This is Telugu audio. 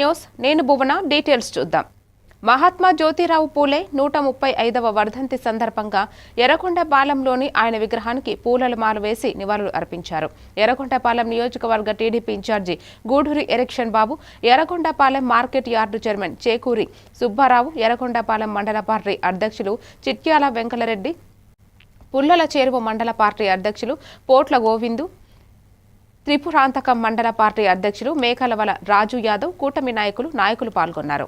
న్యూస్ నేను భువన డీటెయిల్స్ చూద్దాం. మహాత్మా జ్యోతిరావు పూలే నూట ముప్పై ఐదవ వర్ధంతి సందర్భంగా ఎర్రగొండపాలెంలోని ఆయన విగ్రహానికి పూలల మాల వేసి నివాళులు అర్పించారు. ఎర్రగొండపాలెం నియోజకవర్గ TDP in charge Guduri Erikshan Babu Yerragondapalem market yard chairman Chekuri Subbarao Yerragondapalem మండల పార్టీ అధ్యక్షులు చిట్యాల వెంకలరెడ్డి పుల్లల చేరువ మండల పార్టీ అధ్యక్షులు పోట్ల గోవిందు త్రిపురాంతకం మండల పార్టీ అధ్యక్షులు మేకలవల రాజు యాదవ్ కూటమి నాయకులు నాయకులు పాల్గొన్నారు.